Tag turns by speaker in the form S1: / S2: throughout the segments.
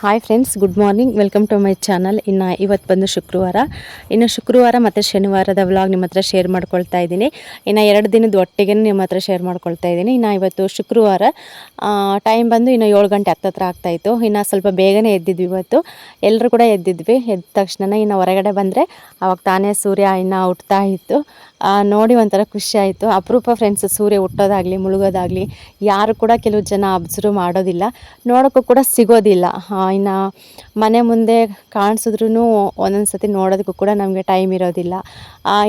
S1: Hi friends good morning welcome to my channel ಇನ್ನು ಇವತ್ತು ಬಂದು ಶುಕ್ರವಾರ. ಇನ್ನು ಶುಕ್ರವಾರ ಮತ್ತು ಶನಿವಾರದ ವ್ಲಾಗ್ ನಿಮ್ಮ ಹತ್ರ ಶೇರ್ ಮಾಡ್ಕೊಳ್ತಾ ಇದ್ದೀನಿ. ಇನ್ನು ಎರಡು ದಿನದ ಒಟ್ಟಿಗೆ ನಿಮ್ಮ ಹತ್ರ ಶೇರ್ ಮಾಡ್ಕೊಳ್ತಾ ಇದ್ದೀನಿ. ಇನ್ನು ಇವತ್ತು ಶುಕ್ರವಾರ ಟೈಮ್ ಬಂದು ಇನ್ನು ಏಳು ಗಂಟೆ ಹತ್ತತ್ರ ಆಗ್ತಾಯಿತ್ತು ಇನ್ನು ಸ್ವಲ್ಪ ಬೇಗನೆ ಎದ್ದಿದ್ವಿ ಇವತ್ತು. ಎಲ್ಲರೂ ಕೂಡ ಎದ್ದಿದ್ವಿ. ಎದ್ದ ತಕ್ಷಣ ಇನ್ನು ಹೊರಗಡೆ ಬಂದರೆ ಅವಾಗ ತಾನೇ ಸೂರ್ಯ ಇನ್ನು ಹುಟ್ತಾ ಇತ್ತು. ನೋಡಿ ಒಂಥರ ಖುಷಿ ಆಯಿತು. ಅಪರೂಪ ಫ್ರೆಂಡ್ಸ್ ಸೂರ್ಯ ಹುಟ್ಟೋದಾಗಲಿ, ಮುಳುಗೋದಾಗಲಿ, ಯಾರು ಕೂಡ ಕೆಲವು ಜನ ಅಬ್ಸರ್ವ್ ಮಾಡೋದಿಲ್ಲ. ನೋಡೋಕ್ಕೂ ಕೂಡ ಸಿಗೋದಿಲ್ಲ. ಇನ್ನು ಮನೆ ಮುಂದೆ ಕಾಣಿಸಿದ್ರೂ ಒಂದೊಂದು ಸತಿ ನೋಡೋದಕ್ಕೂ ಕೂಡ ನಮಗೆ ಟೈಮ್ ಇರೋದಿಲ್ಲ.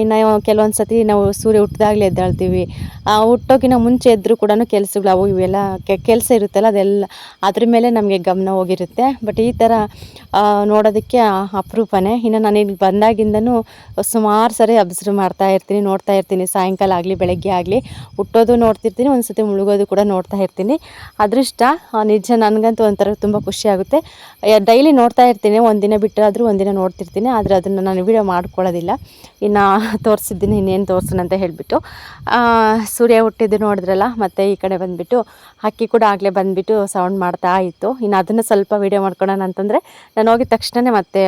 S1: ಇನ್ನು ಕೆಲವೊಂದು ಸತಿ ನಾವು ಸೂರ್ಯ ಹುಟ್ಟಿದಾಗಲೇ ಎದ್ದಾಳ್ತೀವಿ. ಹುಟ್ಟೋಕಿನ ಮುಂಚೆ ಎದ್ದರೂ ಕೂಡ ಕೆಲಸಗಳು ಅವು ಇವೆಲ್ಲ ಕೆಲಸ ಇರುತ್ತಲ್ಲ ಅದೆಲ್ಲ, ಅದ್ರ ಮೇಲೆ ನಮಗೆ ಗಮನ ಹೋಗಿರುತ್ತೆ. ಬಟ್ ಈ ಥರ ನೋಡೋದಕ್ಕೆ ಅಪರೂಪನೇ. ಇನ್ನು ನಾನು ಇಲ್ಲಿ ಬಂದಾಗಿಂದನೂ ಸುಮಾರು ಸರಿ ಅಬ್ಸರ್ವ್ ಮಾಡ್ತಾ ಇರ್ತೀನಿ. ನೋಡ್ತಾ ಇರ್ತೀನಿ. ಸಾಯಂಕಾಲ ಆಗಲಿ, ಬೆಳಗ್ಗೆ ಆಗಲಿ ಹುಟ್ಟೋದು ನೋಡ್ತಿರ್ತೀನಿ. ಒಂದು ಸತಿ ಮುಳುಗೋದು ಕೂಡ ನೋಡ್ತಾ ಇರ್ತೀನಿ. ಅದೃಷ್ಟ ನಿಜ ನನಗಂತೂ ಒಂಥರ ತುಂಬ ಖುಷಿ ಆಗುತ್ತೆ. ಡೈಲಿ ನೋಡ್ತಾ ಇರ್ತೀನಿ. ಒಂದಿನ ಬಿಟ್ಟಾದರೂ ಒಂದಿನ ನೋಡ್ತಿರ್ತೀನಿ. ಆದರೆ ಅದನ್ನು ನಾನು ವಿಡಿಯೋ ಮಾಡ್ಕೊಳ್ಳೋದಿಲ್ಲ. ಇನ್ನು ತೋರಿಸಿದ್ದೀನಿ, ಇನ್ನೇನು ತೋರಿಸೋಣ ಅಂತ ಹೇಳಿಬಿಟ್ಟು. ಸೂರ್ಯ ಹುಟ್ಟಿದ್ದು ನೋಡಿದ್ರಲ್ಲ, ಮತ್ತು ಈ ಕಡೆ ಬಂದುಬಿಟ್ಟು ಹಕ್ಕಿ ಕೂಡ ಆಗಲೇ ಬಂದುಬಿಟ್ಟು ಸೌಂಡ್ ಮಾಡ್ತಾ ಇತ್ತು. ಇನ್ನು ಅದನ್ನು ಸ್ವಲ್ಪ ವೀಡಿಯೋ ಮಾಡ್ಕೊಳ್ಳೋಣ ಅಂತಂದರೆ ನಾನು ಹೋಗಿದ ತಕ್ಷಣವೇ ಮತ್ತೆ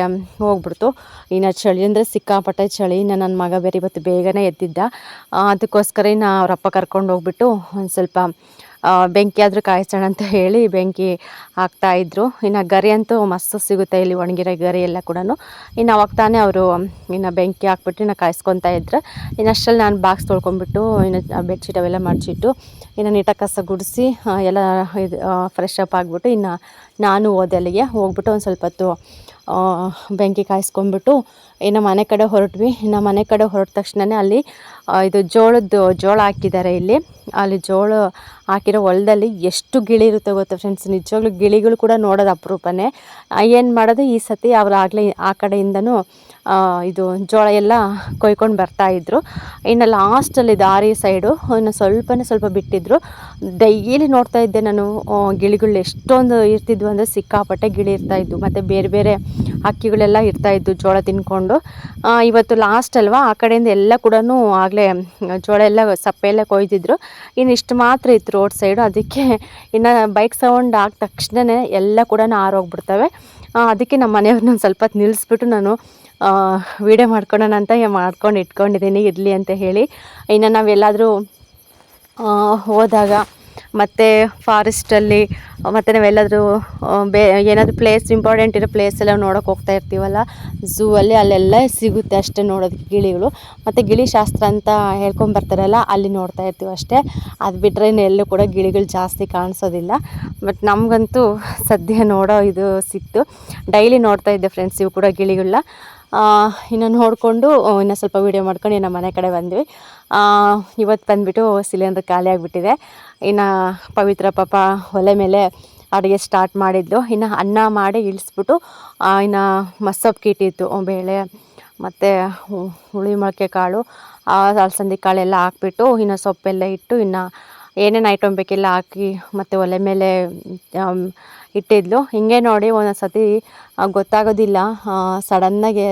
S1: ಹೋಗ್ಬಿಡ್ತು. ಇನ್ನು ಚಳಿ ಅಂದರೆ ಸಿಕ್ಕಾಪಟ್ಟೆ ಚಳಿ. ಇನ್ನು ನನ್ನ ಮಗ ಬೇರೆ ಇವತ್ತು ಬೇಗನೆ ಎದ್ದಿದ್ದ ಅದಕ್ಕೋಸ್ಕರ ಇನ್ನು ಅವರಪ್ಪ ಕರ್ಕೊಂಡು ಹೋಗ್ಬಿಟ್ಟು ಒಂದು ಸ್ವಲ್ಪ ಬೆಂಕಿ ಆದರೂ ಕಾಯಿಸೋಣ ಅಂತ ಹೇಳಿ ಬೆಂಕಿ ಹಾಕ್ತಾಯಿದ್ರು ಇನ್ನು ಗರಿ ಅಂತೂ ಮಸ್ತ್ ಸಿಗುತ್ತೆ ಇಲ್ಲಿ ಒಣಗಿರೋ ಗರಿ ಎಲ್ಲ ಕೂಡ ಇನ್ನು ಅವಾಗ ತಾನೇ ಅವರು, ಇನ್ನು ಬೆಂಕಿ ಹಾಕ್ಬಿಟ್ಟು ಇನ್ನು ಕಾಯಿಸ್ಕೊತಾ ಇದ್ರು. ಇನ್ನು ಅಷ್ಟರಲ್ಲಿ ನಾನು ಬಾಕ್ಸ್ ತೊಳ್ಕೊಂಬಿಟ್ಟು ಇನ್ನು ಬೆಡ್ಶೀಟ್ ಅವೆಲ್ಲ ಮಡಚಿಟ್ಟು, ಇನ್ನು ನೀಟಾಗಿ ಕಸ ಗುಡಿಸಿ ಎಲ್ಲ ಇದು ಫ್ರೆಶ್ ಅಪ್ ಆಗಿಬಿಟ್ಟು ಇನ್ನು ನಾನು ಹೋದೆ ಅಲ್ಲಿಗೆ ಹೋಗ್ಬಿಟ್ಟು ಒಂದು ಸ್ವಲ್ಪ ಹೊತ್ತು ಬೆಂಕಿ ಕಾಯಿಸ್ಕೊಂಡ್ಬಿಟ್ಟು ಇನ್ನು ಮನೆ ಕಡೆ ಹೊರಟ್ವಿ. ಇನ್ನು ಮನೆ ಕಡೆ ಹೊರಟ ತಕ್ಷಣನೇ ಅಲ್ಲಿ ಇದು ಜೋಳದ್ದು ಜೋಳ ಹಾಕಿದ್ದಾರೆ ಇಲ್ಲಿ. ಅಲ್ಲಿ ಜೋಳ ಹಾಕಿರೋ ಹೊಲದಲ್ಲಿ ಎಷ್ಟು ಗಿಳಿ ಇರುತ್ತೆ ಗೊತ್ತಾ ಫ್ರೆಂಡ್ಸ್ ನಿಜವಾಗ್ಲೂ ಗಿಳಿಗಳು ಕೂಡ ನೋಡೋದು ಅಪರೂಪನೇ. ಏನು ಮಾಡೋದು? ಈ ಸತಿ ಅವ್ರು ಆಗಲೇ ಆ ಕಡೆಯಿಂದನೂ ಇದು ಜೋಳ ಎಲ್ಲ ಕೊಯ್ಕೊಂಡು ಬರ್ತಾಯಿದ್ರು ಇನ್ನು ಲಾಸ್ಟಲ್ಲಿ ದಾರಿ ಸೈಡು ಇನ್ನು ಸ್ವಲ್ಪನೇ ಸ್ವಲ್ಪ ಬಿಟ್ಟಿದ್ರು. ಡೈಲಿ ನೋಡ್ತಾ ಇದ್ದೆ ನಾನು ಗಿಳಿಗಳು ಎಷ್ಟೊಂದು ಇರ್ತಿದ್ವು ಅಂದರೆ ಸಿಕ್ಕಾಪಟ್ಟೆ ಗಿಳಿ ಇರ್ತಾಯಿದ್ವು ಮತ್ತು ಬೇರೆ ಬೇರೆ ಹಕ್ಕಿಗಳೆಲ್ಲ ಇರ್ತಾಯಿದ್ವು ಜೋಳ ತಿನ್ಕೊಂಡು. ಇವತ್ತು ಲಾಸ್ಟ್ ಅಲ್ವಾ? ಆ ಕಡೆಯಿಂದ ಎಲ್ಲ ಕೂಡ ಆಗಲೇ ಜೋಳ ಎಲ್ಲ ಸಪ್ಪೆ ಎಲ್ಲ ಕೊಯ್ದಿದ್ರು. ಇನ್ನು ಇಷ್ಟು ಮಾತ್ರ ಇತ್ತು ರೋಡ್ ಸೈಡು ಅದಕ್ಕೆ ಇನ್ನು ಬೈಕ್ ಸೌಂಡ್ ಆದ ತಕ್ಷಣವೇ ಎಲ್ಲ ಕೂಡ ಆರೋಗ್ಬಿಡ್ತವೆ ಅದಕ್ಕೆ ನಮ್ಮ ಮನೆಯವ್ರನ್ನ ಒಂದು ಸ್ವಲ್ಪ ನಿಲ್ಲಿಸ್ಬಿಟ್ಟು ನಾನು ವೀಡಿಯೋ ಮಾಡ್ಕೊಳ್ಳೋಣ ಅಂತ ಮಾಡ್ಕೊಂಡು ಇಟ್ಕೊಂಡಿದ್ದೀನಿ. ಇರಲಿ ಅಂತ ಹೇಳಿ. ಇನ್ನು ನಾವೆಲ್ಲಾದರೂ ಹೋದಾಗ ಮತ್ತು ಫಾರೆಸ್ಟಲ್ಲಿ ಮತ್ತು ನಾವೆಲ್ಲಾದರೂ ಬೇ, ಏನಾದರೂ ಪ್ಲೇಸ್ ಇಂಪಾರ್ಟೆಂಟ್ ಇರೋ ಪ್ಲೇಸ್ ಎಲ್ಲ ನೋಡೋಕೆ ಹೋಗ್ತಾ ಇರ್ತೀವಲ್ಲ ಝೂ ಅಲ್ಲಿ ಅಲ್ಲೆಲ್ಲ ಸಿಗುತ್ತೆ ಅಷ್ಟೇ ನೋಡೋದಕ್ಕೆ ಗಿಳಿಗಳು. ಮತ್ತು ಗಿಳಿ ಶಾಸ್ತ್ರ ಅಂತ ಹೇಳ್ಕೊಂಬರ್ತಾರಲ್ಲ ಅಲ್ಲಿ ನೋಡ್ತಾ ಇರ್ತೀವಿ ಅಷ್ಟೇ. ಅದು ಬಿಟ್ಟರೆ ಎಲ್ಲೂ ಕೂಡ ಗಿಳಿಗಳು ಜಾಸ್ತಿ ಕಾಣಿಸೋದಿಲ್ಲ. ಬಟ್ ನಮಗಂತೂ ಸದ್ಯ ನೋಡೋ ಇದು ಸಿಕ್ತು. ಡೈಲಿ ನೋಡ್ತಾ ಇದ್ದೆ ಫ್ರೆಂಡ್ಸ್ ಇವು ಕೂಡ ಗಿಳಿಗಳನ್ನ ಇನ್ನು ನೋಡಿಕೊಂಡು ಇನ್ನು ಸ್ವಲ್ಪ ವೀಡಿಯೋ ಮಾಡ್ಕೊಂಡು ಇನ್ನು ಮನೆ ಕಡೆ ಬಂದ್ವಿ. ಇವತ್ತು ಬಂದುಬಿಟ್ಟು ಸಿಲಿಂಡ್ರ್ ಖಾಲಿ ಆಗಿಬಿಟ್ಟಿದೆ. ಇನ್ನು ಪವಿತ್ರ ಪಾಪ ಒಲೆ ಮೇಲೆ ಅಡುಗೆ ಸ್ಟಾರ್ಟ್ ಮಾಡಿದ್ಲು ಇನ್ನು ಅನ್ನ ಮಾಡಿ ಇಳಿಸ್ಬಿಟ್ಟು ಇನ್ನು ಮಸ್ಸೊಪ್ಪು ಕಿಟ್ಟಿತ್ತು ಬೇಳೆ, ಮತ್ತು ಹುಳಿ ಮೊಳಕೆ ಕಾಳು ಅಲಸಂದಿ ಕಾಳೆಲ್ಲ ಹಾಕ್ಬಿಟ್ಟು, ಇನ್ನು ಸೊಪ್ಪೆಲ್ಲ ಇಟ್ಟು, ಇನ್ನು ಏನೇನು ಐಟಮ್ ಬೇಕಿಲ್ಲ ಹಾಕಿ ಮತ್ತು ಒಲೆ ಮೇಲೆ ಇಟ್ಟಿದ್ಲು. ಹಿಂಗೆ ನೋಡಿ ಒಂದೊಂದು ಸತಿ ಗೊತ್ತಾಗೋದಿಲ್ಲ. ಸಡನ್ನಾಗಿ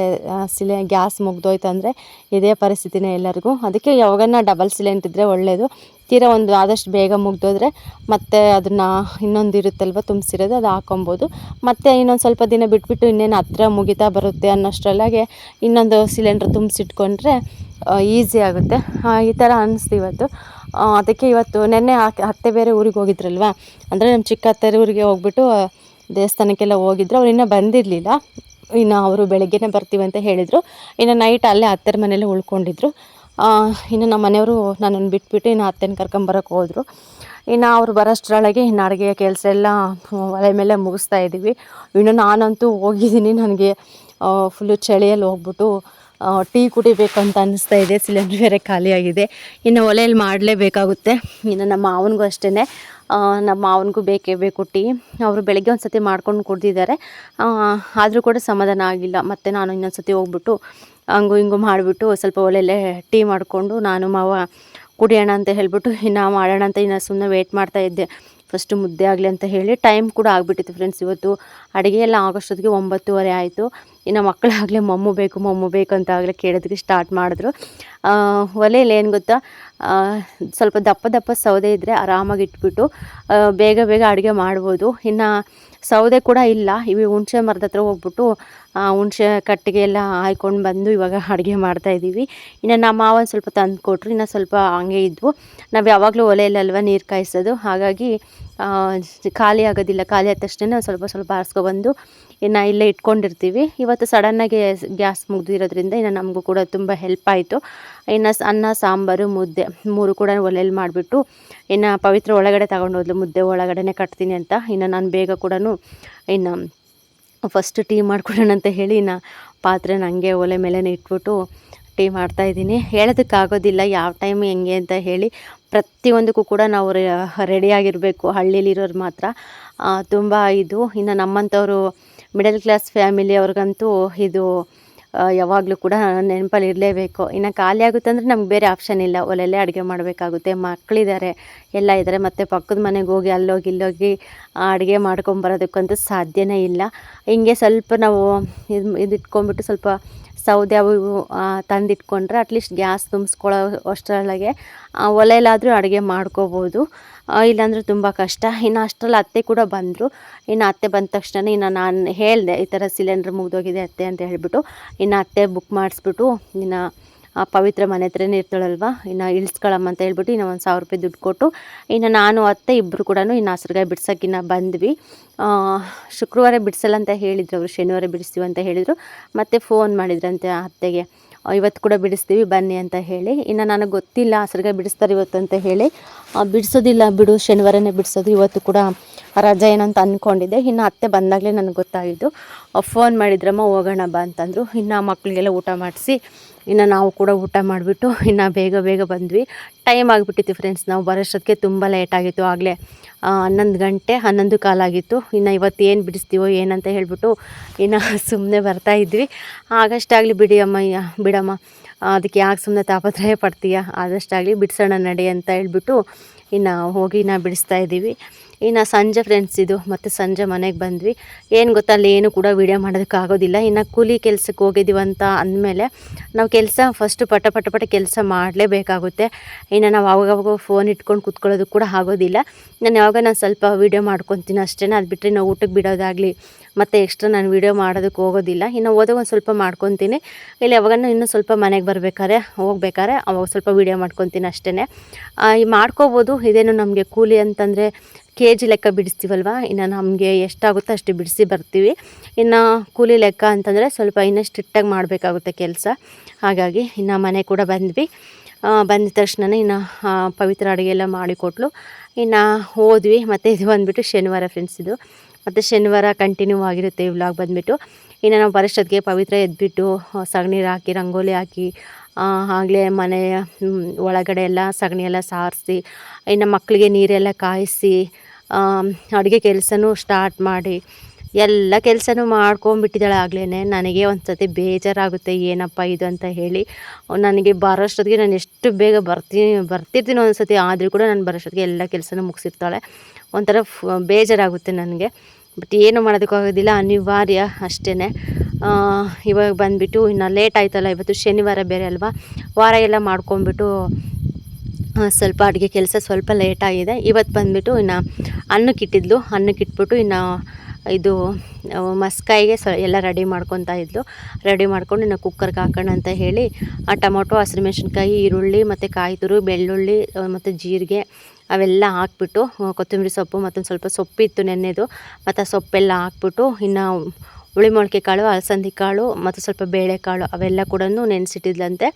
S1: ಸಿಲೆ, ಗ್ಯಾಸ್ ಮುಗ್ದೋಯ್ತು ಅಂದರೆ ಇದೇ ಪರಿಸ್ಥಿತಿನೇ ಎಲ್ಲರಿಗೂ. ಅದಕ್ಕೆ ಯಾವಾಗನ್ನ ಡಬಲ್ ಸಿಲಿಂಡ್ರ್ ಇದ್ದರೆ ಒಳ್ಳೆಯದು ತೀರಾ ಒಂದು ಆದಷ್ಟು ಬೇಗ ಮುಗ್ದೋದ್ರೆ ಮತ್ತೆ ಅದನ್ನು ಇನ್ನೊಂದು ಇರುತ್ತಲ್ವ, ತುಂಬಿಸಿರೋದು ಅದು ಹಾಕೊಬೋದು. ಮತ್ತು ಇನ್ನೊಂದು ಸ್ವಲ್ಪ ದಿನ ಬಿಟ್ಬಿಟ್ಟು ಇನ್ನೇನು ಹತ್ರ ಮುಗಿತಾ ಬರುತ್ತೆ ಅನ್ನೋಷ್ಟರಲ್ಲಾಗೆ ಇನ್ನೊಂದು ಸಿಲಿಂಡ್ರ್ ತುಂಬಿಸಿಟ್ಕೊಂಡ್ರೆ ಈಸಿ ಆಗುತ್ತೆ. ಈ ಥರ ಅನ್ನಿಸ್ತು ಇವತ್ತು. ಅದಕ್ಕೆ ಇವತ್ತು ನೆನ್ನೆ ಅತ್ತೆ ಬೇರೆ ಊರಿಗೆ ಹೋಗಿದ್ರಲ್ವ? ಅಂದರೆ ನಮ್ಮ ಚಿಕ್ಕ ಅತ್ತೆ ಊರಿಗೆ ಹೋಗ್ಬಿಟ್ಟು ದೇವಸ್ಥಾನಕ್ಕೆಲ್ಲ ಹೋಗಿದ್ರು. ಅವ್ರು ಇನ್ನೂ ಬಂದಿರಲಿಲ್ಲ. ಇನ್ನು ಅವರು ಬೆಳಗ್ಗೆನೇ ಬರ್ತೀವಿ ಅಂತ ಹೇಳಿದರು. ಇನ್ನು ನೈಟ್ ಅಲ್ಲೇ ಅತ್ತೆರ ಮನೇಲಿ ಉಳ್ಕೊಂಡಿದ್ರು. ಇನ್ನು ನಮ್ಮ ಮನೆಯವರು ನನ್ನನ್ನು ಬಿಟ್ಬಿಟ್ಟು ಇನ್ನು ಅತ್ತೆನ ಕರ್ಕೊಂಬರಕ್ಕೆ ಹೋದರು. ಇನ್ನು ಅವರು ಬರೋಷ್ಟರೊಳಗೆ ಇನ್ನು ಅಡುಗೆ ಕೆಲಸ ಎಲ್ಲ ಒಲೆ ಮೇಲೆ ಮುಗಿಸ್ತಾ ಇದ್ದೀವಿ. ಇನ್ನು ನಾನಂತೂ ಹೋಗಿದ್ದೀನಿ. ನನಗೆ ಫುಲ್ಲು ಚಳಿಯಲ್ಲಿ ಹೋಗ್ಬಿಟ್ಟು ಟೀ ಕುಡಿಬೇಕಂತ ಅನ್ನಿಸ್ತಾ ಇದೆ, ಸಿಲಿಂಡ್ರ್ ಬೇರೆ ಖಾಲಿಯಾಗಿದೆ ಇನ್ನು ಒಲೆಯಲ್ಲಿ ಮಾಡಲೇಬೇಕಾಗುತ್ತೆ ಇನ್ನು ನಮ್ಮ ಮಾವನಿಗೂ ಅಷ್ಟೇ ನಮ್ಮ ಮಾವನಿಗೂ ಬೇಕೇ ಬೇಕು ಟೀ. ಅವರು ಬೆಳಗ್ಗೆ ಒಂದು ಸತಿ ಮಾಡ್ಕೊಂಡು ಕುಡ್ದಿದ್ದಾರೆ. ಆದರೂ ಕೂಡ ಸಮಾಧಾನ ಆಗಿಲ್ಲ. ಮತ್ತು ನಾನು ಇನ್ನೊಂದು ಸತಿ ಹೋಗ್ಬಿಟ್ಟು ಹಂಗು ಹಿಂಗು ಮಾಡಿಬಿಟ್ಟು ಸ್ವಲ್ಪ ಒಲೆಯಲ್ಲೇ ಟೀ ಮಾಡಿಕೊಂಡು ನಾನು ಮಾವ ಕುಡಿಯೋಣ ಅಂತ ಹೇಳ್ಬಿಟ್ಟು ಇನ್ನು ಮಾಡೋಣ ಅಂತ ಇನ್ನು ಸುಮ್ಮನೆ ವೆಯ್ಟ್ ಮಾಡ್ತಾ ಇದ್ದೆ. ಫಸ್ಟು ಮುದ್ದೆ ಆಗಲಿ ಅಂತ ಹೇಳಿ ಟೈಮ್ ಕೂಡ ಆಗಿಬಿಟ್ಟಿತ್ತು ಫ್ರೆಂಡ್ಸ್ ಇವತ್ತು ಅಡುಗೆ ಎಲ್ಲ ಆಗೋಷ್ಟೊತ್ತಿಗೆ ಒಂಬತ್ತುವರೆ ಆಯಿತು. ಇನ್ನು ಮಕ್ಕಳಾಗಲೇ ಮಮ್ಮು ಬೇಕು ಮಮ್ಮು ಬೇಕು ಅಂತ ಆಗಲೇ ಕೇಳೋದಕ್ಕೆ ಸ್ಟಾರ್ಟ್ ಮಾಡಿದ್ರು. ಒಲೆಯಲ್ಲಿ ಏನು ಗೊತ್ತಾ? ಸ್ವಲ್ಪ ದಪ್ಪ ದಪ್ಪ ಸೌದೆ ಇದ್ದರೆ ಆರಾಮಾಗಿ ಇಟ್ಬಿಟ್ಟು ಬೇಗ ಬೇಗ ಅಡುಗೆ ಮಾಡ್ಬೋದು. ಇನ್ನು ಸೌದೆ ಕೂಡ ಇಲ್ಲ. ಇವು ಹುಣಸೆ ಮರದ ಹತ್ರ ಹೋಗ್ಬಿಟ್ಟು ಹುಣ್ಸೆ ಕಟ್ಟಿಗೆ ಎಲ್ಲ ಹಾಯ್ಕೊಂಡು ಬಂದು ಇವಾಗ ಅಡುಗೆ ಮಾಡ್ತಾಯಿದ್ದೀವಿ ಇನ್ನು ನಮ್ಮ ಮಾವ ಒಂದು ಸ್ವಲ್ಪ ತಂದು ಕೊಟ್ಟರು ಇನ್ನು ಸ್ವಲ್ಪ ಹಂಗೆ ಇದ್ವು. ನಾವು ಯಾವಾಗಲೂ ಒಲೆಯಲ್ಲಲ್ವ ನೀರು ಕಾಯಿಸೋದು. ಹಾಗಾಗಿ ಖಾಲಿ ಆಗೋದಿಲ್ಲ, ಖಾಲಿ ಆದ ತಕ್ಷಣ ಸ್ವಲ್ಪ ಸ್ವಲ್ಪ ಆರಿಸ್ಕೊಬಂದು ಇನ್ನು ಇಲ್ಲೇ ಇಟ್ಕೊಂಡಿರ್ತೀವಿ. ಇವತ್ತು ಸಡನ್ನಾಗಿ ಗ್ಯಾಸ್ ಮುಗಿದಿರೋದ್ರಿಂದ ಇನ್ನು ನಮಗೂ ಕೂಡ ತುಂಬ ಹೆಲ್ಪ್ ಆಯಿತು. ಇನ್ನು ಅನ್ನ, ಸಾಂಬಾರು, ಮುದ್ದೆ ಮೂರು ಕೂಡ ಒಲೆಯಲ್ಲಿ ಮಾಡಿಬಿಟ್ಟು ಇನ್ನು ಪವಿತ್ರ ಒಳಗಡೆ ತಗೊಂಡೋದ್ಲು ಮುದ್ದೆ ಒಳಗಡೆನೆ ಕಟ್ತೀನಿ ಅಂತ. ಇನ್ನು ನಾನು ಬೇಗ ಕೂಡ ಇನ್ನು ಫಸ್ಟ್ ಟೀ ಮಾಡ್ಕೊಡೋಣ ಅಂತ ಹೇಳಿ ನಾ ಪಾತ್ರೆ ನನಗೆ ಒಲೆ ಮೇಲೆ ಇಟ್ಬಿಟ್ಟು ಟೀ ಮಾಡ್ತಾಯಿದ್ದೀನಿ ಹೇಳೋದಕ್ಕಾಗೋದಿಲ್ಲ, ಯಾವ ಟೈಮ್ ಹೆಂಗೆ ಅಂತ ಹೇಳಿ. ಪ್ರತಿಯೊಂದಕ್ಕೂ ಕೂಡ ನಾವು ರೆಡಿಯಾಗಿರಬೇಕು ಹಳ್ಳಿಲಿರೋರು ಮಾತ್ರ. ತುಂಬ ಇದು, ಇನ್ನು ನಮ್ಮಂಥವರು ಮಿಡಲ್ ಕ್ಲಾಸ್ ಫ್ಯಾಮಿಲಿ ಅವ್ರಿಗಂತೂ ಇದು ಯಾವಾಗಲೂ ಕೂಡ ನೆನಪಲ್ಲಿ ಇರಲೇಬೇಕು ಇನ್ನು ಖಾಲಿ ಆಗುತ್ತೆ ಅಂದರೆ ನಮ್ಗೆ ಬೇರೆ ಆಪ್ಷನ್ ಇಲ್ಲ. ಒಲೆಯಲ್ಲೇ ಅಡುಗೆ ಮಾಡಬೇಕಾಗುತ್ತೆ. ಮಕ್ಕಳಿದ್ದಾರೆ ಎಲ್ಲ ಇದ್ದಾರೆ ಮತ್ತು ಪಕ್ಕದ ಮನೆಗೆ ಹೋಗಿ ಅಲ್ಲೋಗಿ ಇಲ್ಲೋಗಿ ಅಡುಗೆ ಮಾಡ್ಕೊಂಬರೋದಕ್ಕಂತೂ ಸಾಧ್ಯನೇ ಇಲ್ಲ. ಹಿಂಗೆ ಸ್ವಲ್ಪ ನಾವು ಇದು ಇದು ಇಟ್ಕೊಂಬಿಟ್ಟು ಸ್ವಲ್ಪ ಸೌದೆ ಅವು ತಂದಿಟ್ಕೊಂಡ್ರೆ ಅಟ್ಲೀಸ್ಟ್ ಗ್ಯಾಸ್ ತುಂಬಿಸ್ಕೊಳ್ಳೋ ಅಷ್ಟರೊಳಗೆ ಒಲೆಯಲ್ಲಾದರೂ ಅಡುಗೆ ಮಾಡ್ಕೋಬೋದು. ಇಲ್ಲಾಂದರೆ ತುಂಬ ಕಷ್ಟ. ಇನ್ನು ಅಷ್ಟರಲ್ಲಿ ಅತ್ತೆ ಕೂಡ ಬಂದರು. ಇನ್ನು ಅತ್ತೆ ಬಂದ ತಕ್ಷಣ ಇನ್ನು ನಾನು ಹೇಳಿದೆ, ಈ ಥರ ಸಿಲಿಂಡ್ರ್ ಮುಗ್ದೋಗಿದೆ ಅತ್ತೆ ಅಂತ ಹೇಳಿಬಿಟ್ಟು. ಇನ್ನು ಅತ್ತೆ ಬುಕ್ ಮಾಡಿಸ್ಬಿಟ್ಟು ಇನ್ನು ಪವಿತ್ರ ಮನೆ ಹತ್ರನೇ ಇರ್ತಾಳಲ್ವ? ಇನ್ನು ಇಳಿಸ್ಕೊಳಮ್ಮ ಅಂತ ಹೇಳ್ಬಿಟ್ಟು ಇನ್ನು ಒಂದು ಸಾವಿರ ರೂಪಾಯಿ ದುಡ್ಡು ಕೊಟ್ಟು ಇನ್ನು ನಾನು ಅತ್ತೆ ಇಬ್ಬರು ಕೂಡ ಇನ್ನು ಹಸ್ರಗಾಯಿ ಬಿಡ್ಸೋಕ್ಕಿನ್ನ ಬಂದ್ವಿ. ಆ, ಶುಕ್ರವಾರ ಬಿಡಿಸಲ್ಲ ಅಂತ ಹೇಳಿದ್ರು ಅವರು ಶನಿವಾರ ಬಿಡಿಸ್ತೀವಿ ಅಂತ ಹೇಳಿದರು. ಮತ್ತು ಫೋನ್ ಮಾಡಿದ್ರಂತೆ ಅತ್ತೆಗೆ ಇವತ್ತು ಕೂಡ ಬಿಡಿಸ್ತೀವಿ ಬನ್ನಿ ಅಂತ ಹೇಳಿ. ಇನ್ನು ನನಗೆ ಗೊತ್ತಿಲ್ಲ ಹಸ್ರಗಾಯಿ ಬಿಡಿಸ್ತಾರೆ ಇವತ್ತು ಅಂತ ಹೇಳಿ. ಆ, ಬಿಡಿಸೋದಿಲ್ಲ ಬಿಡು ಶನಿವಾರನೇ ಬಿಡಿಸೋದು ಇವತ್ತು ಕೂಡ ರಜೆ ಏನಂತ ಅಂದ್ಕೊಂಡಿದ್ದೆ ಇನ್ನು ಅತ್ತೆ ಬಂದಾಗಲೇ ನನಗೆ ಗೊತ್ತಾಗಿದ್ದು ಫೋನ್ ಮಾಡಿದ್ರಮ್ಮ ಹೋಗೋಣ ಬಾ ಅಂತಂದರು. ಇನ್ನು ಮಕ್ಕಳಿಗೆಲ್ಲ ಊಟ ಮಾಡಿಸಿ ಇನ್ನು ನಾವು ಕೂಡ ಊಟ ಮಾಡಿಬಿಟ್ಟು ಇನ್ನು ಬೇಗ ಬೇಗ ಬಂದ್ವಿ. ಟೈಮ್ ಆಗಿಬಿಟ್ಟಿತ್ತು ಫ್ರೆಂಡ್ಸ್ ನಾವು ಬರೋಷ್ಟೊತ್ತಿಗೆ ತುಂಬ ಲೇಟ್ ಆಗಿತ್ತು. ಆಗಲೇ ಹನ್ನೊಂದು ಗಂಟೆ, ಹನ್ನೊಂದು ಕಾಲಾಗಿತ್ತು ಇನ್ನು ಇವತ್ತು ಏನು ಬಿಡಿಸ್ತೀವೋ ಏನಂತ ಹೇಳಿಬಿಟ್ಟು ಇನ್ನು ಸುಮ್ಮನೆ ಬರ್ತಾ ಇದ್ವಿ. ಆಗಷ್ಟಾಗಲಿ ಬಿಡಿ ಅಮ್ಮ ಬಿಡಮ್ಮ ಅದಕ್ಕೆ ಯಾಕೆ ಸುಮ್ಮನೆ ತಾಪತ್ರಯ ಪಡ್ತೀಯ? ಆದಷ್ಟಾಗಲಿ ಬಿಡಿಸೋಣ ನಡಿ ಅಂತ ಹೇಳ್ಬಿಟ್ಟು ಇನ್ನು ಹೋಗಿ ನಾ ಬಿಡಿಸ್ತಾ ಇದ್ದೀವಿ. ಇನ್ನು ಸಂಜೆ ಫ್ರೆಂಡ್ಸ್ ಇದು, ಮತ್ತು ಸಂಜೆ ಮನೆಗೆ ಬಂದ್ವಿ. ಏನು ಗೊತ್ತಾ ಅಲ್ಲಿ ಏನು ಕೂಡ ವೀಡಿಯೋ ಮಾಡೋದಕ್ಕಾಗೋದಿಲ್ಲ. ಇನ್ನು ಕೂಲಿ ಕೆಲಸಕ್ಕೆ ಅಂತ ಅಂದಮೇಲೆ ನಾವು ಕೆಲಸ ಫಸ್ಟು ಪಟ ಪಟ ಪಟ ಕೆಲಸ ಮಾಡಲೇಬೇಕಾಗುತ್ತೆ. ಇನ್ನು ನಾವು ಆವಾಗವಾಗ ಫೋನ್ ಇಟ್ಕೊಂಡು ಕೂತ್ಕೊಳ್ಳೋದು ಕೂಡ ಆಗೋದಿಲ್ಲ. ನಾನು ಯಾವಾಗ ನಾನು ಸ್ವಲ್ಪ ವೀಡಿಯೋ ಮಾಡ್ಕೊತೀನಿ ಅಷ್ಟೇ ಅದು ಬಿಟ್ಟರೆ ನಾವು ಊಟಕ್ಕೆ ಬಿಡೋದಾಗಲಿ ಮತ್ತು ಎಕ್ಸ್ಟ್ರಾ ನಾನು ವೀಡಿಯೋ ಮಾಡೋದಕ್ಕೆ ಹೋಗೋದಿಲ್ಲ. ಇನ್ನು ಓದೋ ಒಂದು ಸ್ವಲ್ಪ ಮಾಡ್ಕೊತೀನಿ. ಇಲ್ಲಿ ಯಾವಾಗ ಇನ್ನೂ ಸ್ವಲ್ಪ ಮನೆಗೆ ಬರಬೇಕಾದ್ರೆ, ಹೋಗ್ಬೇಕಾದ್ರೆ ಅವಾಗ ಸ್ವಲ್ಪ ವೀಡಿಯೋ ಮಾಡ್ಕೊತೀನಿ ಅಷ್ಟೇ ಮಾಡ್ಕೋಬೋದು. ಇದೇನು ನಮಗೆ ಕೂಲಿ ಅಂತಂದರೆ ಕೆ ಜಿ ಲೆಕ್ಕ ಬಿಡಿಸ್ತೀವಲ್ವ? ಇನ್ನು ನಮಗೆ ಎಷ್ಟಾಗುತ್ತೋ ಅಷ್ಟು ಬಿಡಿಸಿ ಬರ್ತೀವಿ. ಇನ್ನು ಕೂಲಿ ಲೆಕ್ಕ ಅಂತಂದರೆ ಸ್ವಲ್ಪ ಇನ್ನೂ ಸ್ಟ್ರಿಕ್ಟಾಗಿ ಮಾಡಬೇಕಾಗುತ್ತೆ ಕೆಲಸ. ಹಾಗಾಗಿ ಇನ್ನು ಮನೆ ಕೂಡ ಬಂದ್ವಿ. ಬಂದ ತಕ್ಷಣ ಇನ್ನು ಪವಿತ್ರ ಅಡುಗೆ ಎಲ್ಲ ಮಾಡಿಕೊಟ್ಲು ಇನ್ನು ಹೋದ್ವಿ ಮತ್ತು ಇದು ಬಂದುಬಿಟ್ಟು ಶನಿವಾರ ಫ್ರೆಂಡ್ಸ್ ಇದು. ಮತ್ತು ಶನಿವಾರ ಕಂಟಿನ್ಯೂ ಆಗಿರುತ್ತೆ ಈ ವ್ಲಾಗ್ ಬಂದುಬಿಟ್ಟು. ಇನ್ನು ನಾವು ಬರೋಷ್ಟೊತ್ತಿಗೆ ಪವಿತ್ರ ಎದ್ಬಿಟ್ಟು ಸಗಣೀರು ಸಗಣಿ ಹಾಕಿ, ರಂಗೋಲಿ ಹಾಕಿ ಆಗಲೇ ಮನೆಯ ಒಳಗಡೆ ಎಲ್ಲ ಸಗಣಿ ಎಲ್ಲ ಸಾರಿಸಿ, ಇನ್ನು ಮಕ್ಕಳಿಗೆ ನೀರೆಲ್ಲ ಕಾಯಿಸಿ ಅಡುಗೆ ಕೆಲಸನೂ ಸ್ಟಾರ್ಟ್ ಮಾಡಿ, ಎಲ್ಲ ಕೆಲಸನೂ ಮಾಡ್ಕೊಂಬಿಟ್ಟಿದ್ದಾಳೆ ಆಗಲೇ ನನಗೆ ಒಂದು ಸತಿ ಬೇಜಾರಾಗುತ್ತೆ, ಏನಪ್ಪ ಇದು ಅಂತ ಹೇಳಿ. ನನಗೆ ಬರೋಷ್ಟೊತ್ತಿಗೆ ನಾನು ಎಷ್ಟು ಬೇಗ ಬರ್ತೀನಿ, ಬರ್ತಿರ್ತೀನಿ ಒಂದು ಸತಿ ಆದರೂ ಕೂಡ ನಾನು ಬರೋಷ್ಟೊತ್ತಿಗೆ ಎಲ್ಲ ಕೆಲಸನೂ ಮುಗಿಸಿರ್ತಾಳೆ. ಒಂಥರ ಫ್, ಬೇಜಾರಾಗುತ್ತೆ ನನಗೆ. ಬಟ್ ಏನು ಮಾಡೋದಕ್ಕಾಗೋದಿಲ್ಲ, ಅನಿವಾರ್ಯ ಅಷ್ಟೇ ಇವಾಗ ಬಂದುಬಿಟ್ಟು ಇನ್ನು ಲೇಟ್ ಆಯ್ತಲ್ಲ, ಇವತ್ತು ಶನಿವಾರ ಬೇರೆ ಅಲ್ವಾ? ವಾರ ಎಲ್ಲ ಮಾಡ್ಕೊಂಬಿಟ್ಟು ಸ್ವಲ್ಪ ಅಡುಗೆ ಕೆಲಸ ಸ್ವಲ್ಪ ಲೇಟ್ ಆಗಿದೆ. ಇವತ್ತು ಬಂದುಬಿಟ್ಟು ಇನ್ನು ಅನ್ನಕ್ಕಿಟ್ಟಿದ್ಲು ಅನ್ನಕ್ಕೆ ಇಟ್ಬಿಟ್ಟು ಇನ್ನು ಇದು ಮಸ್ಕಾಯಿಗೆ ಸ, ಎಲ್ಲ ರೆಡಿ ಮಾಡ್ಕೊತಾ ಇದ್ಲು. ರೆಡಿ ಮಾಡ್ಕೊಂಡು ಇನ್ನು ಕುಕ್ಕರ್ಗೆ ಹಾಕೋಣ ಅಂತ ಹೇಳಿ, ಆ ಟೊಮೊಟೊ ಹಸಿರುಮೆಣ್ಸಿನ್ಕಾಯಿ ಈರುಳ್ಳಿ ಮತ್ತು ಕಾಯಿ ತುರು ಬೆಳ್ಳುಳ್ಳಿ ಮತ್ತು ಜೀರಿಗೆ ಅವೆಲ್ಲ ಹಾಕ್ಬಿಟ್ಟು ಕೊತ್ತಂಬರಿ ಸೊಪ್ಪು ಮತ್ತೊಂದು ಸ್ವಲ್ಪ ಸೊಪ್ಪಿತ್ತು ನೆನ್ನೆದು. ಮತ್ತು ಆ ಸೊಪ್ಪೆಲ್ಲ ಹಾಕ್ಬಿಟ್ಟು ಇನ್ನು ಹುಳಿ ಮೊಳಕೆ ಕಾಳು, ಅಲಸಂದಿ ಕಾಳು ಮತ್ತು ಸ್ವಲ್ಪ ಬೇಳೆಕಾಳು ಅವೆಲ್ಲ ಕೂಡ ನೆನೆಸಿಟ್ಟಿದ್ಲಂತೆ.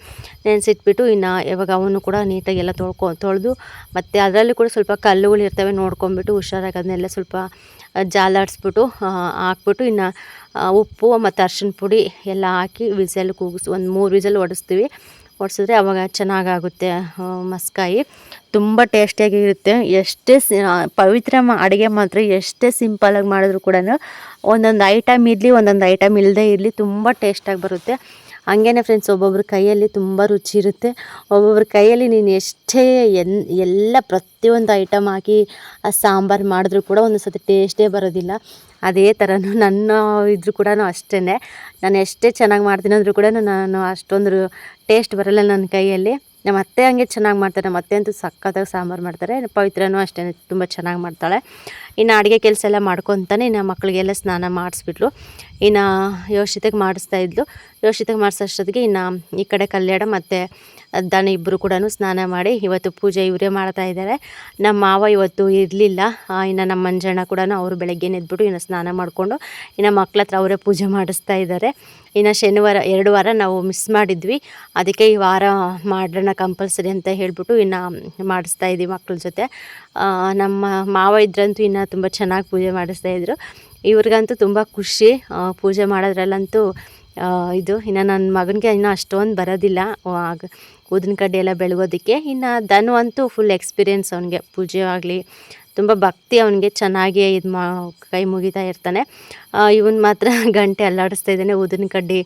S1: ನೆನೆಸಿಟ್ಬಿಟ್ಟು ಇನ್ನು ಇವಾಗ ಅವನ್ನು ಕೂಡ ನೀಟಾಗಿ ಎಲ್ಲ ತೊಳ್ಕೊ, ತೊಳೆದು ಮತ್ತು ಅದರಲ್ಲೂ ಕೂಡ ಸ್ವಲ್ಪ ಕಲ್ಲುಗಳು ಇರ್ತವೆ ನೋಡ್ಕೊಂಬಿಟ್ಟು ಹುಷಾರಾಗಿ ಅದನ್ನೆಲ್ಲ ಸ್ವಲ್ಪ ಜಾಲಾಡಿಸ್ಬಿಟ್ಟು ಹಾಕ್ಬಿಟ್ಟು ಇನ್ನು ಉಪ್ಪು ಮತ್ತು ಅರ್ಶಿನ ಪುಡಿ ಎಲ್ಲ ಹಾಕಿ ವಿಸಲ್ ಕೂಗಿಸಿ, ಒಂದು ಮೂರು ವಿಸಲ್ ಹೊಡಿಸ್ತೀವಿ ಹೊಡ್ಸಿದ್ರೆ ಅವಾಗ ಚೆನ್ನಾಗಾಗುತ್ತೆ ಮಸ್ಕಾಯಿ. ತುಂಬ ಟೇಸ್ಟಿಯಾಗಿರುತ್ತೆ ಎಷ್ಟೇ ಪವಿತ್ರ ಮಾ, ಅಡುಗೆ ಮಾತ್ರ ಎಷ್ಟೇ ಸಿಂಪಲಾಗಿ ಮಾಡಿದ್ರು ಕೂಡ ಒಂದೊಂದು ಐಟಮ್ ಇರಲಿ, ಒಂದೊಂದು ಐಟಮ್ ಇಲ್ಲದೇ ಇರಲಿ ತುಂಬ ಟೇಸ್ಟಾಗಿ ಬರುತ್ತೆ. ಹಂಗೇನೆ ಫ್ರೆಂಡ್ಸ್ ಒಬ್ಬೊಬ್ರ ಕೈಯಲ್ಲಿ ತುಂಬ ರುಚಿ ಇರುತ್ತೆ. ಒಬ್ಬೊಬ್ರ ಕೈಯಲ್ಲಿ ನೀನು ಎಷ್ಟೇ ಎನ್, ಎಲ್ಲ ಪ್ರತಿಯೊಂದು ಐಟಮ್ ಹಾಕಿ ಸಾಂಬಾರು ಮಾಡಿದ್ರೂ ಕೂಡ ಒಂದು ಸತಿ ಟೇಸ್ಟೇ ಬರೋದಿಲ್ಲ. ಅದೇ ಥರನೂ ನನ್ನ ಇದ್ರೂ ಕೂಡ ಅಷ್ಟೇ ನಾನು ಎಷ್ಟೇ ಚೆನ್ನಾಗಿ ಮಾಡ್ತೀನಿ ಅಂದರೂ ಕೂಡ ನಾನು ಅಷ್ಟೊಂದು ಟೇಸ್ಟ್ ಬರಲ್ಲ ನನ್ನ ಕೈಯಲ್ಲಿ. ನಮ್ಮ ಅತ್ತೆ ಹಂಗೆ ಚೆನ್ನಾಗಿ ಮಾಡ್ತಾರೆ. ನಮ್ಮ ಅತ್ತೆ ಅಂತೂ ಸಕ್ಕತ್ತಾಗಿ ಸಾಂಬಾರು ಮಾಡ್ತಾರೆ. ಪವಿತ್ರನೂ ಅಷ್ಟೇ, ತುಂಬ ಚೆನ್ನಾಗಿ ಮಾಡ್ತಾಳೆ. ಇನ್ನು ಅಡುಗೆ ಕೆಲಸ ಎಲ್ಲ ಮಾಡ್ಕೊತಾನೆ ಇನ್ನು ಮಕ್ಕಳಿಗೆಲ್ಲ ಸ್ನಾನ ಮಾಡಿಸ್ಬಿಟ್ಲು. ಇನ್ನು ಯೋಶಿತೆಗೆ ಮಾಡಿಸ್ತಾ ಇದ್ಲು. ಯೋಷಿತಗೆ ಮಾಡಿಸೋಷ್ಟೊತ್ತಿಗೆ ಇನ್ನು ಈ ಕಡೆ ಕಲ್ಯಾಣ ಮತ್ತು ದಾನ ಇಬ್ಬರು ಕೂಡ ಸ್ನಾನ ಮಾಡಿ ಇವತ್ತು ಪೂಜೆ ಇವರೇ ಮಾಡ್ತಾ ಇದ್ದಾರೆ. ನಮ್ಮ ಮಾವ ಇವತ್ತು ಇರಲಿಲ್ಲ. ಇನ್ನು ನಮ್ಮ ಮಂಜಣ್ಣ ಕೂಡ ಅವರು ಬೆಳಗ್ಗೆ ನೆದ್ಬಿಟ್ಟು ಇನ್ನು ಸ್ನಾನ ಮಾಡಿಕೊಂಡು ಇನ್ನು ಮಕ್ಕಳ ಹತ್ರ ಅವರೇ ಪೂಜೆ ಮಾಡಿಸ್ತಾ ಇದ್ದಾರೆ. ಇನ್ನು ಶನಿವಾರ, ಎರಡು ವಾರ ನಾವು ಮಿಸ್ ಮಾಡಿದ್ವಿ. ಅದಕ್ಕೆ ಈ ವಾರ ಮಾಡೋಣ ಕಂಪಲ್ಸರಿ ಅಂತ ಹೇಳಿಬಿಟ್ಟು ಇನ್ನು ಮಾಡಿಸ್ತಾ ಇದ್ದೀವಿ ಮಕ್ಕಳ ಜೊತೆ. ನಮ್ಮ ಮಾವ ಇದ್ರಂತೂ ಇನ್ನು ತುಂಬ ಚೆನ್ನಾಗಿ ಪೂಜೆ ಮಾಡಿಸ್ತಾ ಇದ್ರು. ಇವ್ರಿಗಂತೂ ತುಂಬ ಖುಷಿ ಪೂಜೆ ಮಾಡೋದ್ರಲ್ಲಂತೂ ಇದು ಇನ್ನು ನನ್ನ ಮಗನಿಗೆ ಇನ್ನೂ ಅಷ್ಟೊಂದು ಬರೋದಿಲ್ಲ. ಆಗ ಊದಿನ ಕಡ್ಡಿ ಎಲ್ಲ ಬೆಳಗೋದಕ್ಕೆ ಇನ್ನು ಧನು ಅಂತೂ ಫುಲ್ ಎಕ್ಸ್ಪೀರಿಯೆನ್ಸ್ ಅವನಿಗೆ. ಪೂಜೆ ಆಗಲಿ ತುಂಬ ಭಕ್ತಿ ಅವನಿಗೆ, ಚೆನ್ನಾಗಿ ಇದು ಮಾ ಕೈ ಮುಗಿತಾ ಇರ್ತಾನೆ. ಇವನು ಮಾತ್ರ ಗಂಟೆ ಅಲ್ಲಾಡಿಸ್ತಾ ಇದ್ದಾನೆ ಊದಿನ ಕಡ್ಡಿ.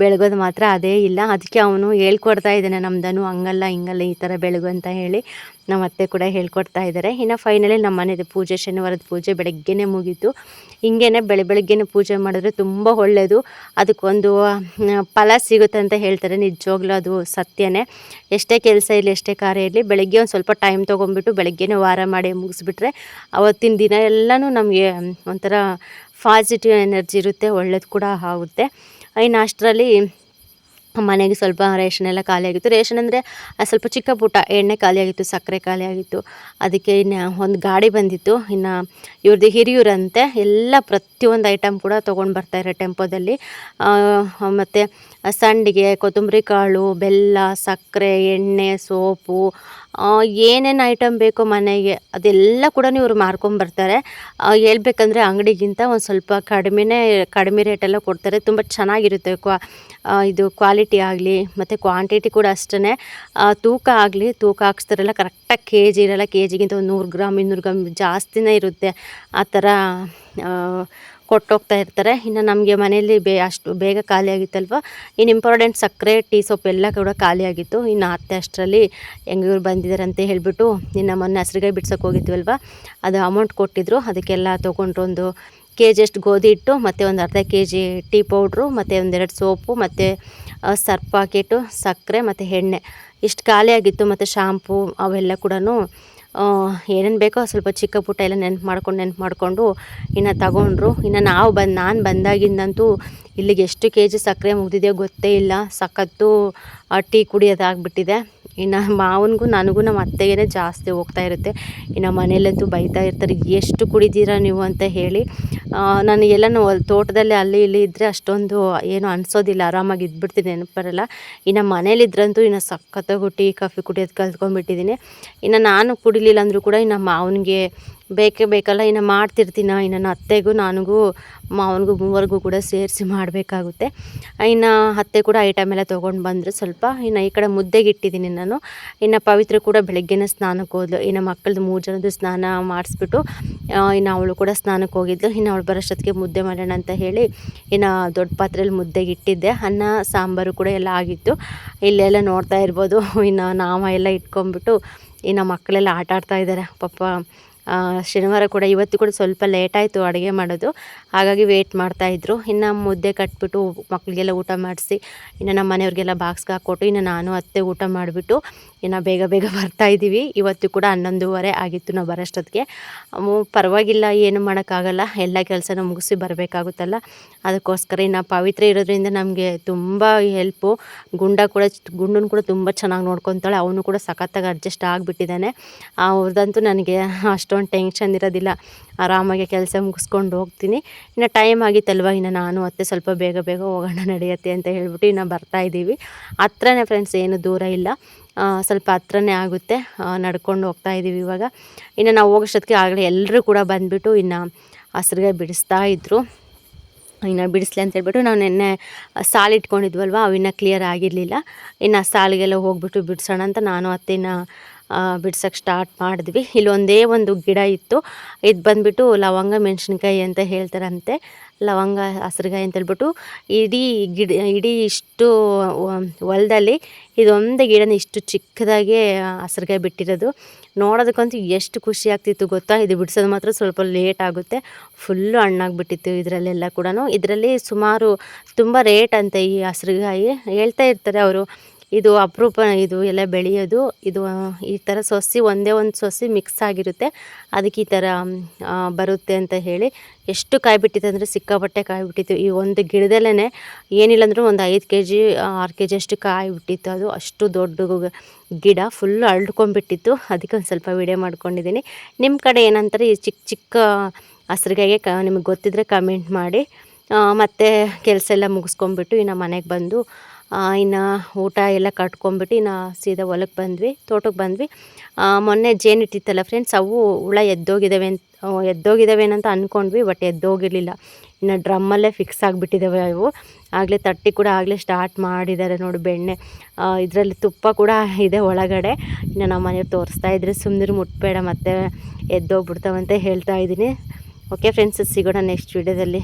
S1: ಬೆಳಗೋದು ಮಾತ್ರ ಅದೇ ಇಲ್ಲ. ಅದಕ್ಕೆ ಅವನು ಹೇಳ್ಕೊಡ್ತಾ ಇದ್ದಾನೆ ನಮ್ಮದನು ಹಂಗಲ್ಲ, ಹಿಂಗಲ್ಲ, ಈ ಥರ ಬೆಳಗು ಅಂತ ಹೇಳಿ ನಮ್ಮ ಅತ್ತೆ ಕೂಡ ಹೇಳ್ಕೊಡ್ತಾ ಇದ್ದಾರೆ. ಇನ್ನು ಫೈನಲಿ ನಮ್ಮ ಮನೆದು ಪೂಜೆ, ಶನಿವಾರದ ಪೂಜೆ ಬೆಳಗ್ಗೆನೇ ಮುಗೀತು. ಹಿಂಗೇನೆ ಬೆಳೆ ಬೆಳಗ್ಗೆನೇ ಪೂಜೆ ಮಾಡಿದ್ರೆ ತುಂಬ ಒಳ್ಳೆಯದು ಅದಕ್ಕೊಂದು ಫಲ ಸಿಗುತ್ತೆ ಅಂತ ಹೇಳ್ತಾರೆ. ನಿಜವಾಗ್ಲೂ ಅದು ಸತ್ಯನೇ. ಎಷ್ಟೇ ಕೆಲಸ ಇರಲಿ, ಎಷ್ಟೇ ಕಾರ್ಯ ಇರಲಿ, ಬೆಳಗ್ಗೆ ಒಂದು ಸ್ವಲ್ಪ ಟೈಮ್ ತೊಗೊಂಡ್ಬಿಟ್ಟು ಬೆಳಗ್ಗೆನೇ ವಾರ ಮಾಡಿ ಮುಗಿಸ್ಬಿಟ್ರೆ ಅವತ್ತಿನ ದಿನ ಎಲ್ಲನೂ ನಮಗೆ ಒಂಥರ ಪಾಸಿಟಿವ್ ಎನರ್ಜಿ ಇರುತ್ತೆ, ಒಳ್ಳೇದು ಕೂಡ ಆಗುತ್ತೆ. ಇನ್ನು ಅಷ್ಟರಲ್ಲಿ ಮನೆಗೆ ಸ್ವಲ್ಪ ರೇಷನ್ ಎಲ್ಲ ಖಾಲಿಯಾಗಿತ್ತು ರೇಷನ್ ಅಂದರೆ ಸ್ವಲ್ಪ ಚಿಕ್ಕ ಪುಟ್ಟ ಎಣ್ಣೆ ಖಾಲಿಯಾಗಿತ್ತು ಸಕ್ಕರೆ ಖಾಲಿಯಾಗಿತ್ತು ಅದಕ್ಕೆ ಇನ್ನು ಒಂದು ಗಾಡಿ ಬಂದಿತ್ತು. ಇನ್ನು ಇವ್ರದ್ದು ಹಿರಿಯೂರಂತೆ ಎಲ್ಲ ಪ್ರತಿಯೊಂದು ಐಟಮ್ ಕೂಡ ತೊಗೊಂಡು ಬರ್ತಾರೆ ಟೆಂಪೋದಲ್ಲಿ ಮತ್ತು ಸಂಡಿಗೆ, ಕೊತ್ತಂಬರಿ ಕಾಳು, ಬೆಲ್ಲ, ಸಕ್ಕರೆ, ಎಣ್ಣೆ, ಸೋಪು ಏನೇನು ಐಟಮ್ ಬೇಕೋ ಮನೆಗೆ, ಅದೆಲ್ಲ ಕೂಡ ಇವರು ಮಾರ್ಕೊಂಬರ್ತಾರೆ ಹೇಳ್ಬೇಕಂದ್ರೆ ಅಂಗಡಿಗಿಂತ ಒಂದು ಸ್ವಲ್ಪ ಕಡಿಮೆನೇ, ಕಡಿಮೆ ರೇಟೆಲ್ಲ ಕೊಡ್ತಾರೆ. ತುಂಬ ಚೆನ್ನಾಗಿರುತ್ತೆ ಕ್ವಾ ಇದು ಕ್ವಾಲಿಟಿ ಆಗಲಿ, ಮತ್ತು ಕ್ವಾಂಟಿಟಿ ಕೂಡ ಅಷ್ಟೇ ತೂಕ ಆಗಲಿ, ತೂಕ ಹಾಕ್ಸ್ತಾರಲ್ಲ ಕರೆಕ್ಟಾಗಿ ಕೆ ಜಿ ಇರಲ್ಲ ಕೆ ಜಿಗಿಂತ ಒಂದು ನೂರು ಗ್ರಾಮ್, ಇನ್ನೂರು ಗ್ರಾಮ್ ಜಾಸ್ತಿನೇ ಇರುತ್ತೆ. ಆ ಥರ ಕೊಟ್ಟೋಗ್ತಾ ಇರ್ತಾರೆ. ಇನ್ನು ನಮಗೆ ಮನೆಯಲ್ಲಿ ಬೇ ಅಷ್ಟು ಬೇಗ ಖಾಲಿ ಆಗಿತ್ತಲ್ವ ಇನ್ನು ಇಂಪಾರ್ಟೆಂಟ್ ಸಕ್ಕರೆ, ಟೀ, ಸೊಪ್ಪು ಎಲ್ಲ ಕೂಡ ಖಾಲಿ ಆಗಿತ್ತು ಇನ್ನು ಅತ್ತೆ ಅಷ್ಟರಲ್ಲಿ ಹೆಂಗೆ ಇವ್ರು ಬಂದಿದ್ದಾರೆ ಅಂತ ಹೇಳಿಬಿಟ್ಟು ಇನ್ನು ಮೊನ್ನೆ ಹಸಿರುಗಾಯಿ ಬಿಡ್ಸೋಕೆ ಹೋಗಿದ್ವಲ್ವ? ಅದು ಅಮೌಂಟ್ ಕೊಟ್ಟಿದ್ರು. ಅದಕ್ಕೆಲ್ಲ ತೊಗೊಂಡೊಂದು ಕೆ ಜಿಯಷ್ಟು ಗೋಧಿ ಇಟ್ಟು ಮತ್ತು ಒಂದು ಅರ್ಧ ಕೆ ಜಿ ಟೀ ಪೌಡ್ರು, ಮತ್ತು ಒಂದೆರಡು ಸೋಪು, ಮತ್ತು ಸರ್ಪ್ ಪಾಕೆಟು, ಸಕ್ಕರೆ, ಮತ್ತು ಎಣ್ಣೆ. ಇಷ್ಟು ಖಾಲಿ ಆಗಿತ್ತು ಮತ್ತು ಶಾಂಪು ಅವೆಲ್ಲ ಕೂಡ ಏನೇನು ಬೇಕೋ ಸ್ವಲ್ಪ ಚಿಕ್ಕ ಪುಟ್ಟ ಎಲ್ಲ ನೆನ್ಪು ಮಾಡ್ಕೊಂಡು, ನೆನ್ಪು ಮಾಡಿಕೊಂಡು ಇನ್ನು ತಗೊಂಡ್ರು. ಇನ್ನು ನಾವು ಬಂದು, ನಾನು ಬಂದಾಗಿಂದಂತೂ ಇಲ್ಲಿಗೆ ಎಷ್ಟು ಕೆ ಜಿ ಸಕ್ಕರೆ ಮುಗಿದಿದೆಯೋ ಗೊತ್ತೇ ಇಲ್ಲ. ಸಖತ್ತು ಟೀ ಕುಡಿಯೋದಾಗ್ಬಿಟ್ಟಿದೆ ಇನ್ನು ಮಾವನಿಗೂ ನನಗೂ ನಮ್ಮ ಅತ್ತೆಗೇ ಜಾಸ್ತಿ ಹೋಗ್ತಾ ಇರುತ್ತೆ. ಇನ್ನು ಮನೆಯಲ್ಲಂತೂ ಬೈತಾ ಇರ್ತಾರೆ, ಎಷ್ಟು ಕುಡಿದೀರಾ ನೀವು? ಅಂತ ಹೇಳಿ. ನಾನು ಎಲ್ಲ ತೋಟದಲ್ಲಿ ಅಲ್ಲಿ ಇಲ್ಲಿ ಇದ್ದರೆ ಅಷ್ಟೊಂದು ಏನು ಅನಿಸೋದಿಲ್ಲ, ಆರಾಮಾಗಿ ಇದ್ಬಿಡ್ತೀನಿ ನೆನಪರಲ್ಲ ಇನ್ನು ಮನೇಲಿದ್ರಂತೂ ಇನ್ನು ಸಖತ್ತಾಗಿ ಟೀ ಕಾಫಿ ಕುಡಿಯೋದು ಕಲ್ತ್ಕೊಂಡ್ಬಿಟ್ಟಿದ್ದೀನಿ ಇನ್ನು ನಾನು ಕುಡಿಲಿಲ್ಲ ಅಂದರೂ ಕೂಡ ಇನ್ನು ಮಾವನಿಗೆ ಬೇಕೇ ಬೇಕಲ್ಲ, ಇನ್ನು ಮಾಡ್ತಿರ್ತೀನ ಇನ್ನು ನನ್ನ ಅತ್ತೆಗೂ ನನಗೂ ಮಾವನಿಗೂ ಮೂವರಿಗೂ ಕೂಡ ಸೇರಿಸಿ ಮಾಡಬೇಕಾಗುತ್ತೆ. ಇನ್ನು ಅತ್ತೆ ಕೂಡ ಐಟಮ್ ಎಲ್ಲ ತೊಗೊಂಡು ಬಂದರು ಸ್ವಲ್ಪ. ಇನ್ನು ಈ ಕಡೆ ಮುದ್ದೆಗೆ ಇಟ್ಟಿದ್ದೀನಿ ನಾನು. ಇನ್ನು ಪವಿತ್ರ ಕೂಡ ಬೆಳಗ್ಗೆನೇ ಸ್ನಾನಕ್ಕೆ ಹೋದ್ಲು. ಇನ್ನು ಮಕ್ಕಳದ್ದು ಮೂರು ಜನದ್ದು ಸ್ನಾನ ಮಾಡಿಸ್ಬಿಟ್ಟು ಇನ್ನು ಅವಳು ಕೂಡ ಸ್ನಾನಕ್ಕೆ ಹೋಗಿದ್ಲು. ಇನ್ನು ಅವಳು ಬರೋಷ್ಟೊತ್ತಿಗೆ ಮುದ್ದೆ ಮಾಡೋಣ ಅಂತ ಹೇಳಿ, ಇನ್ನು ದೊಡ್ಡ ಪಾತ್ರೆಯಲ್ಲಿ ಮುದ್ದೆಗೆ ಇಟ್ಟಿದ್ದೆ. ಅನ್ನ, ಸಾಂಬಾರು ಕೂಡ ಎಲ್ಲ ಆಗಿತ್ತು. ಇಲ್ಲೆಲ್ಲ ನೋಡ್ತಾ ಇರ್ಬೋದು. ಇನ್ನು ನಾಮ ಎಲ್ಲ ಇಟ್ಕೊಂಡ್ಬಿಟ್ಟು, ಇನ್ನು ಮಕ್ಕಳೆಲ್ಲ ಆಟ ಆಡ್ತಾ ಇದ್ದಾರೆ ಪಾಪ ಶನಿವಾರ ಕೂಡ ಇವತ್ತು ಕೂಡ ಸ್ವಲ್ಪ ಲೇಟ್ ಆಯಿತು ಅಡುಗೆ ಮಾಡೋದು. ಹಾಗಾಗಿ ವೇಟ್ ಮಾಡ್ತಾಯಿದ್ರು ಇನ್ನು ಮುದ್ದೆ ಕಟ್ಬಿಟ್ಟು ಮಕ್ಕಳಿಗೆಲ್ಲ ಊಟ ಮಾಡಿಸಿ, ಇನ್ನು ನಮ್ಮ ಮನೆಯವ್ರಿಗೆಲ್ಲ ಬಾಕ್ಸ್ಗೆ ಹಾಕ್ಕೊಟ್ಟು ಇನ್ನು ನಾನು ಅತ್ತೆ ಊಟ ಮಾಡಿಬಿಟ್ಟು, ಇನ್ನು ಬೇಗ ಬೇಗ ಬರ್ತಾ ಇದ್ದೀವಿ ಇವತ್ತು ಕೂಡ ಹನ್ನೊಂದುವರೆ ಆಗಿತ್ತು ನಾವು ಬರೋಷ್ಟೊತ್ತಿಗೆ. ಪರವಾಗಿಲ್ಲ, ಏನು ಮಾಡೋಕ್ಕಾಗಲ್ಲ. ಎಲ್ಲ ಕೆಲಸನೂ ಮುಗಿಸಿ ಬರಬೇಕಾಗುತ್ತಲ್ಲ. ಅದಕ್ಕೋಸ್ಕರ ಇನ್ನು ಪವಿತ್ರ ಇರೋದ್ರಿಂದ ನಮಗೆ ತುಂಬ ಹೆಲ್ಪು ಗುಂಡ ಕೂಡ ಗುಂಡನ್ನು ಕೂಡ ತುಂಬ ಚೆನ್ನಾಗಿ ನೋಡ್ಕೊತಾಳೆ. ಅವನು ಕೂಡ ಸಖತ್ತಾಗಿ ಅಡ್ಜಸ್ಟ್ ಆಗಿಬಿಟ್ಟಿದ್ದಾನೆ. ಅವ್ರದ್ದಂತೂ ನನಗೆ ಅಷ್ಟೊಂದು ಟೆನ್ಷನ್ ಇರೋದಿಲ್ಲ. ಆರಾಮಾಗಿ ಕೆಲಸ ಮುಗಿಸ್ಕೊಂಡು ಹೋಗ್ತೀನಿ. ಇನ್ನು ಟೈಮ್ ಆಗಿತ್ತಲ್ವ? ಇನ್ನು ನಾನು ಅತ್ತೆ ಸ್ವಲ್ಪ ಬೇಗ ಬೇಗ ಹೋಗೋಣ ನಡೆಯುತ್ತೆ ಅಂತ ಹೇಳ್ಬಿಟ್ಟು ಇನ್ನು ಬರ್ತಾ ಇದ್ದೀವಿ. ಹತ್ರನೇ ಫ್ರೆಂಡ್ಸ್ ಏನು ದೂರ ಇಲ್ಲ. ಸ್ವಲ್ಪ ಹತ್ರನೇ ಆಗುತ್ತೆ. ನಡ್ಕೊಂಡು ಹೋಗ್ತಾ ಇದ್ದೀವಿ ಇವಾಗ. ಇನ್ನು ನಾವು ಹೋಗೋಷ್ಟೊತ್ತಿಗೆ ಆಗಲೇ ಎಲ್ಲರೂ ಕೂಡ ಬಂದುಬಿಟ್ಟು ಇನ್ನು ಹಸ್ರಿಗೆ ಬಿಡಿಸ್ತಾ ಇದ್ದರು ಇನ್ನು ಬಿಡಿಸ್ಲಿ ಅಂತ ಹೇಳ್ಬಿಟ್ಟು ನಾವು ನಿನ್ನೆ ಸಾಲು ಇಟ್ಕೊಂಡಿದ್ವಲ್ವ? ಅವಿನ್ನ ಕ್ಲಿಯರ್ ಆಗಿರಲಿಲ್ಲ. ಇನ್ನು ಸಾಲಿಗೆಲ್ಲ ಹೋಗ್ಬಿಟ್ಟು ಬಿಡಿಸೋಣ ಅಂತ ನಾನು ಅತ್ತೆನ ಬಿಡ್ಸೋಕ್ಕೆ ಸ್ಟಾರ್ಟ್ ಮಾಡಿದ್ವಿ. ಇಲ್ಲೊಂದೇ ಒಂದು ಗಿಡ ಇತ್ತು. ಇದು ಬಂದ್ಬಿಟ್ಟು ಲವಂಗ, ಮೆಣಸಿನ್ಕಾಯಿ ಅಂತ ಹೇಳ್ತಾರಂತೆ. ಲವಂಗ, ಹಸ್ರುಗಾಯಿ ಅಂತ ಹೇಳ್ಬಿಟ್ಟು ಇಡೀ ಗಿಡ, ಇಡೀ ಇಷ್ಟು ಹೊಲದಲ್ಲಿ ಇದೊಂದೇ ಗಿಡನ ಇಷ್ಟು ಚಿಕ್ಕದಾಗಿ ಹಸ್ರುಗಾಯಿ ಬಿಟ್ಟಿರೋದು. ನೋಡೋದಕ್ಕಂತೂ ಎಷ್ಟು ಖುಷಿ ಆಗ್ತಿತ್ತು ಗೊತ್ತಾ? ಇದು ಬಿಡಿಸೋದು ಮಾತ್ರ ಸ್ವಲ್ಪ ಲೇಟ್ ಆಗುತ್ತೆ. ಫುಲ್ಲು ಹಣ್ಣಾಗ್ಬಿಟ್ಟಿತ್ತು ಇದರಲ್ಲೆಲ್ಲ ಕೂಡ ಇದರಲ್ಲಿ ಸುಮಾರು ತುಂಬ ರೇಟ್ ಅಂತೆ ಈ ಹಸ್ರುಗಾಯಿ. ಹೇಳ್ತಾ ಇರ್ತಾರೆ ಅವರು ಇದು ಅಪರೂಪ, ಇದು ಎಲ್ಲ ಬೆಳೆಯೋದು, ಇದು ಈ ಥರ ಸೊಸಿ ಒಂದೇ ಒಂದು ಸೊಸಿ ಮಿಕ್ಸ್ ಆಗಿರುತ್ತೆ. ಅದಕ್ಕೆ ಈ ಥರ ಬರುತ್ತೆ ಅಂತ ಹೇಳಿ ಎಷ್ಟು ಕಾಯಿ ಬಿಟ್ಟಿತ್ತು ಅಂದರೆ ಸಿಕ್ಕಾಪಟ್ಟೆ ಕಾಯಿ ಬಿಟ್ಟಿತ್ತು ಈ ಒಂದು ಗಿಡದಲ್ಲೇ ಏನಿಲ್ಲ ಅಂದರೂ ಒಂದು ಐದು ಕೆ ಜಿ ಆರು ಕೆ ಜಿ ಅಷ್ಟು ಕಾಯಿ ಬಿಟ್ಟಿತ್ತು ಅದು ಅಷ್ಟು ದೊಡ್ಡ ಗಿಡ ಫುಲ್ ಅರಳ್ಕೊಂಡ್ಬಿಟ್ಟಿತ್ತು ಅದಕ್ಕೆ ಒಂದು ಸ್ವಲ್ಪ ವಿಡಿಯೋ ಮಾಡ್ಕೊಂಡಿದ್ದೀನಿ. ನಿಮ್ಮ ಕಡೆ ಏನಂತಾರೆ ಈ ಚಿಕ್ಕ ಚಿಕ್ಕ ಹಸ್ರಿಗಾಗೆ ಕ, ನಿಮಗೆ ಗೊತ್ತಿದ್ದರೆ ಕಮೆಂಟ್ ಮಾಡಿ. ಮತ್ತು ಕೆಲಸ ಎಲ್ಲ ಮುಗಿಸ್ಕೊಂಬಿಟ್ಟು ಇನ್ನು ಮನೆಗೆ ಬಂದು ಇನ್ನು ಊಟ ಎಲ್ಲ ಕಟ್ಕೊಂಬಿಟ್ಟು ಇನ್ನು ಸೀದಾ ಹೊಲಕ್ಕೆ ಬಂದ್ವಿ ತೋಟಕ್ಕೆ ಬಂದ್ವಿ. ಮೊನ್ನೆ ಜೇನಿಟ್ಟಿತ್ತಲ್ಲ ಫ್ರೆಂಡ್ಸ್ ಅವು ಹುಳ ಎದ್ದೋಗಿದ್ದಾವೆ ಅಂತ ಎದ್ದೋಗಿದ್ದಾವೇನಂತ ಅಂದ್ಕೊಂಡ್ವಿ ಬಟ್ ಎದ್ದೋಗಿರಲಿಲ್ಲ. ಇನ್ನು ಡ್ರಮ್ಮಲ್ಲೇ ಫಿಕ್ಸ್ ಆಗಿಬಿಟ್ಟಿದ್ದಾವೆ ಅವು. ಆಗಲೇ ತಟ್ಟಿ ಕೂಡ ಆಗಲೇ ಸ್ಟಾರ್ಟ್ ಮಾಡಿದ್ದಾರೆ ನೋಡಿ ಬೆಣ್ಣೆ. ಇದರಲ್ಲಿ ತುಪ್ಪ ಕೂಡ ಇದೆ ಒಳಗಡೆ. ಇನ್ನು ನಮ್ಮ ಮನೆಯವ್ರು ತೋರಿಸ್ತಾ ಇದ್ರೆ ಸುಮ್ಮನೆ ಮುಟ್ಬೇಡ, ಮತ್ತೆ ಎದ್ದೋಗ್ಬಿಡ್ತಾವಂತ ಹೇಳ್ತಾ ಇದ್ದೀನಿ. ಓಕೆ ಫ್ರೆಂಡ್ಸ್ ಸಿಗೋಣ ನೆಕ್ಸ್ಟ್ ವೀಡಿಯೋದಲ್ಲಿ